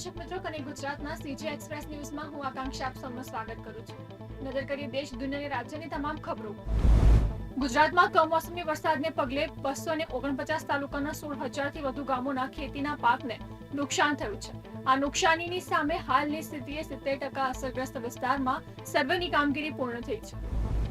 દર્શક મિત્રો કનેક્ટ ગુજરાતના સીજી એક્સપ્રેસ ન્યૂઝમાં હું આકાંક્ષા આપ સૌનું સ્વાગત કરું છું. નજર કરીએ દેશ દુનિયાની રાજ્યની તમામ ખબરો. ગુજરાતમાં કમોસમી વરસાદને પગલે બસો ને ઓગણપચાસ તાલુકાના સોળ હજારથી વધુ ગામોના ખેતીના પાકને નુકસાન થયું છે. આ નુકસાનીની સામે હાલની સ્થિતિએ સિત્તેર ટકા અસરગ્રસ્ત વિસ્તારમાં સર્વેની કામગીરી પૂર્ણ થઈ છે.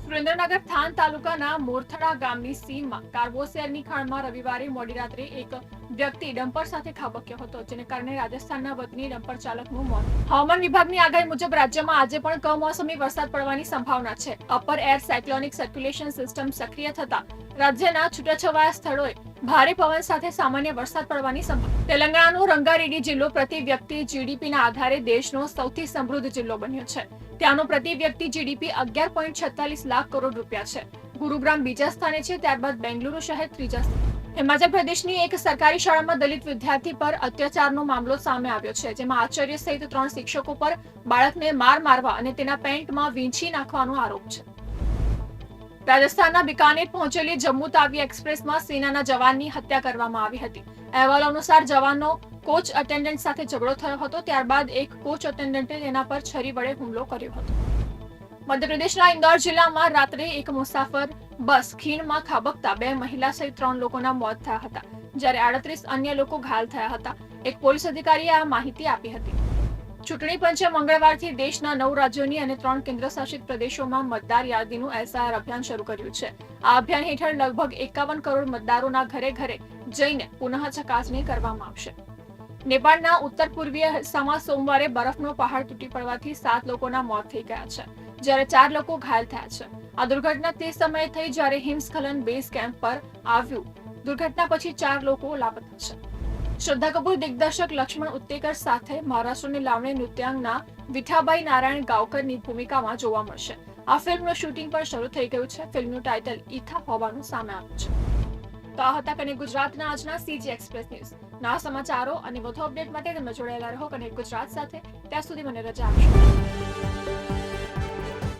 સુરેન્દ્રનગર થાન તાલુકાના મોરથડા ગામની સીમમાં કાર્બોસેરની ખાણમાં રવિવારે મોડી રાત્રે એક વ્યક્તિ ડમ્પર સાથે ખાબક્યો હતો, જેને કારણે રાજસ્થાનના વતની ડમ્પર ચાલકનું મોત. હવામાન વિભાગની આગાહી મુજબ રાજ્યમાં આજે પણ કમોસમી વરસાદ પડવાની સંભાવના છે. Upper air cyclonic circulation system સક્રિય થતા રાજ્યના છૂટાછવાયા સ્થળોએ ભારે પવન સાથે સામાન્ય વરસાદ પડવાની સંભાવના તેલંગાણાનો રંગારેડ્ડી જિલ્લો પ્રતિ વ્યક્તિ જીડીપીના આધારે દેશનો સૌથી સમૃદ્ધ જિલ્લો બન્યો છે. ત્યાંનો પ્રતિ વ્યક્તિ જીડીપી અગિયાર પોઈન્ટ છેતાલીસ લાખ કરોડ રૂપિયા છે. ગુરુગ્રામ બીજા સ્થાને છે, ત્યારબાદ બેંગલુરુ શહેર ત્રીજા સ્થાને. હિમાચલ પ્રદેશની એક સરકારી શાળામાં દલિત વિદ્યાર્થી પર અત્યાચારનો મામલો સામે આવ્યો છે, જેમાં આચાર્ય સહિત ત્રણ શિક્ષકો પર બાળકને માર મારવા અને તેના પેન્ટમાં વીંછી નાખવાનો આરોપ છે. રાજસ્થાનના બિકાનેર પહોંચેલી જમ્મુ તાવી એક્સપ્રેસમાં સેનાના જવાનની હત્યા કરવામાં આવી હતી. અહેવાલ અનુસાર જવાનનો કોચ અટેન્ડન્ટ સાથે ઝઘડો થયો હતો, ત્યારબાદ એક કોચ અટેન્ડન્ટે તેના પર છરી વડે હુમલો કર્યો હતો. મધ્યપ્રદેશના ઇન્દોર જિલ્લામાં રાત્રે એક મુસાફર બસ ખીણમાં ખાબકતા બે મહિલા સહિત ત્રણ લોકોના મોત થયા હતા, જ્યારે આડત્રીસ અન્ય લોકો ઘાયલ થયા હતા. એક પોલીસ અધિકારીએ આ માહિતી આપી હતી. ચૂંટણી પંચે મંગળવારથી દેશના નવ રાજ્યોની અને ત્રણ કેન્દ્રશાસિત પ્રદેશોમાં મતદાર યાદીનું એસઆઈઆર અભિયાન શરૂ કર્યું છે. આ અભિયાન હેઠળ લગભગ એકાવન કરોડ મતદારોના ઘરે ઘરે જઈને પુનઃ ચકાસણી કરવામાં આવશે. નેપાળના ઉત્તર પૂર્વીય હિસ્સામાં સોમવારે બરફનો પહાડ તૂટી પડવાથી સાત લોકોના મોત થઈ ગયા છે. જ્યારે ચાર લોકો ઘાયલ થયા છે. આ દુર્ઘટના તે સમયે થઈ જ્યારે હિમસ્ખલન બેઝ કેમ્પ પર આવ્યું. દુર્ઘટના પછી ચાર લોકો લાપતા છે. શ્રદ્ધા કપૂર, દિગ્દર્શક લક્ષ્મણ ઉત્તેકર સાથે મહારાષ્ટ્રની લાવણી નૃત્યાંગના વિઠાબાઈ નારાયણ ગાવકરની ભૂમિકામાં જોવા મળશે. આ ફિલ્મનું શૂટિંગ પણ શરૂ થઈ ગયું છે. ફિલ્મનું ટાઇટલ ઈથા હોવાનું સામે આવ્યું છે. તો આ હતા કને ગુજરાતના આજના સીજી એક્સપ્રેસ ન્યૂઝ. ના સમાચારો અને વધુ અપડેટ માટે તમે જોડાયેલા રહો કને ગુજરાત સાથે. ત્યાં સુધી મને રજા આપશો.